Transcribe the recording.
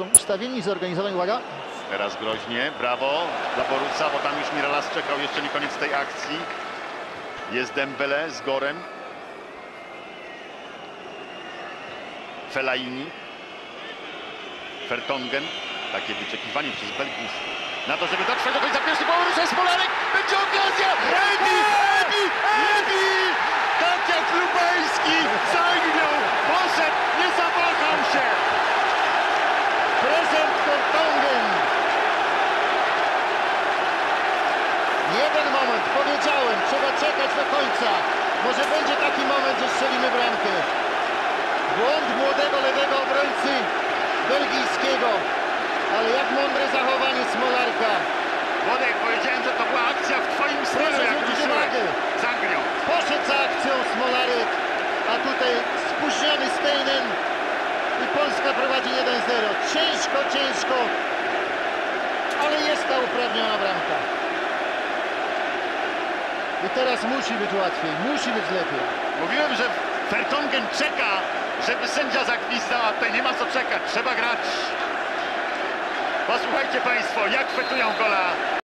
Są ustawieni, zorganizowani, uwaga. Teraz groźnie, brawo dla Borusa, bo tam już Miralas czekał, jeszcze nie koniec tej akcji. Jest Dembele z Gorem. Fellaini. Fertongen. Takie wyczekiwanie przez Belgów na to, żeby dotrwać do końca pierwszy Borusa Smolarek. Będzie Jeden moment, powiedziałem, trzeba czekać do końca. Może będzie taki moment, że strzelimy bramkę. Błąd młodego lewego obrońcy belgijskiego. Ale jak mądre zachowanie Smolarka. Włodek, powiedziałem, że to była akcja w twoim stylu, jak ruszyłeś. uwagę. Zagnią. Poszedł za akcją Smolarek, a tutaj spóźniony Steinen i Polska prowadzi 1-0. Ciężko, ciężko, ale jest ta uprawniona bramka. I teraz musi być łatwiej, musi być lepiej. Mówiłem, że Fertongen czeka, żeby sędzia zagwizdał, a tutaj nie ma co czekać, trzeba grać. Posłuchajcie Państwo, jak fetują gola